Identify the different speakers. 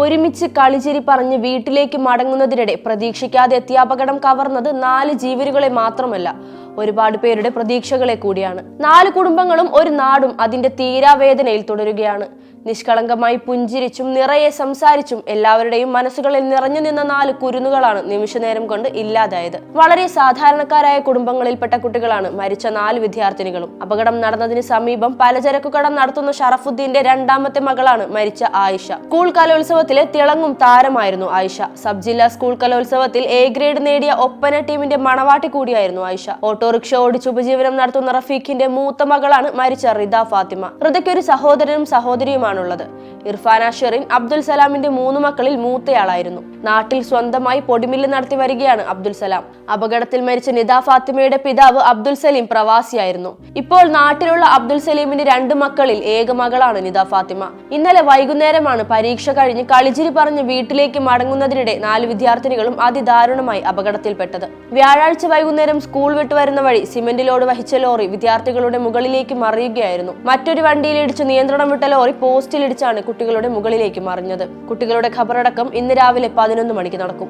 Speaker 1: ഒരുമിച്ച് കളിച്ചിരി പറഞ്ഞ് വീട്ടിലേക്ക് മടങ്ങുന്നതിനിടെ പ്രതീക്ഷിക്കാതെ എത്തിയ അപകടം കവർന്നത് നാല് ജീവനുകളെ മാത്രമല്ല. ഒരുപാട് പേരുടെ പ്രതീക്ഷകളെ കൂടിയാണ്. നാല് കുടുംബങ്ങളും ഒരു നാടും അതിന്റെ തീരാവേദനയിൽ തുടരുകയാണ്. നിഷ്കളങ്കമായി പുഞ്ചിരിച്ചും നിറയെ സംസാരിച്ചും എല്ലാവരുടെയും മനസ്സുകളിൽ നിറഞ്ഞു നിന്ന നാല് കുരുന്നുകളാണ് നിമിഷനേരം കൊണ്ട് ഇല്ലാതായത്. വളരെ സാധാരണക്കാരായ കുടുംബങ്ങളിൽപ്പെട്ട കുട്ടികളാണ് മരിച്ച നാല് വിദ്യാർത്ഥിനികളും. അപകടം നടന്നതിന് സമീപം പലചരക്കു കടം നടത്തുന്ന ഷറഫുദ്ദീന്റെ രണ്ടാമത്തെ മകളാണ് മരിച്ച ആയിഷ. സ്കൂൾ കലോത്സവത്തിലെ തിളങ്ങും താരമായിരുന്നു ആയിഷ. സബ് ജില്ലാ സ്കൂൾ കലോത്സവത്തിൽ എ ഗ്രേഡ് നേടിയ ഒപ്പന ടീമിന്റെ മണവാട്ടി കൂടിയായിരുന്നു ആയിഷ. ഓട്ടോറിക്ഷ ഓടിച്ച് ഉപജീവനം നടത്തുന്ന റഫീഖിന്റെ മൂത്ത മകളാണ് മരിച്ച റിദ ഫാത്തിമ. റിദയ്ക്ക് ഒരു സഹോദരനും സഹോദരിയുമാണുള്ളത്. ഇർഫാന ഷെറിൻ അബ്ദുൽ സലാമിന്റെ മൂന്ന് മക്കളിൽ മൂത്തയാളായിരുന്നു. നാട്ടിൽ സ്വന്തമായി പൊടിമില്ല് നടത്തി വരികയാണ് അബ്ദുൽ സലാം. അപകടത്തിൽ മരിച്ച നിദ ഫാത്തിമയുടെ പിതാവ് അബ്ദുൽ സലീം പ്രവാസിയായിരുന്നു. ഇപ്പോൾ നാട്ടിലുള്ള അബ്ദുൽ സലീമിന്റെ രണ്ട് മക്കളിൽ ഏക മകളാണ് നിദ ഫാത്തിമ. ഇന്നലെ വൈകുന്നേരമാണ് പരീക്ഷ കഴിഞ്ഞ് കളിചിരി പറഞ്ഞ് വീട്ടിലേക്ക് മടങ്ങുന്നതിനിടെ നാല് വിദ്യാർത്ഥിനികളും അതിദാരുണമായി അപകടത്തിൽപ്പെട്ടത്. വ്യാഴാഴ്ച വൈകുന്നേരം സ്കൂൾ വിട്ടു വരുന്ന വഴി സിമന്റ് ലോഡ് വഹിച്ച ലോറി വിദ്യാർത്ഥികളുടെ മുകളിലേക്ക് മറിയുകയായിരുന്നു. മറ്റൊരു വണ്ടിയിലിടിച്ച് നിയന്ത്രണം വിട്ട ലോറി പോസ്റ്റിലിടിച്ചാണ് കുട്ടികളുടെ മുകളിലേക്ക് മറിഞ്ഞത്. കുട്ടികളുടെ ഖബറടക്കം ഇന്ന് രാവിലെ പതിനൊന്ന് മണിക്ക് നടക്കും.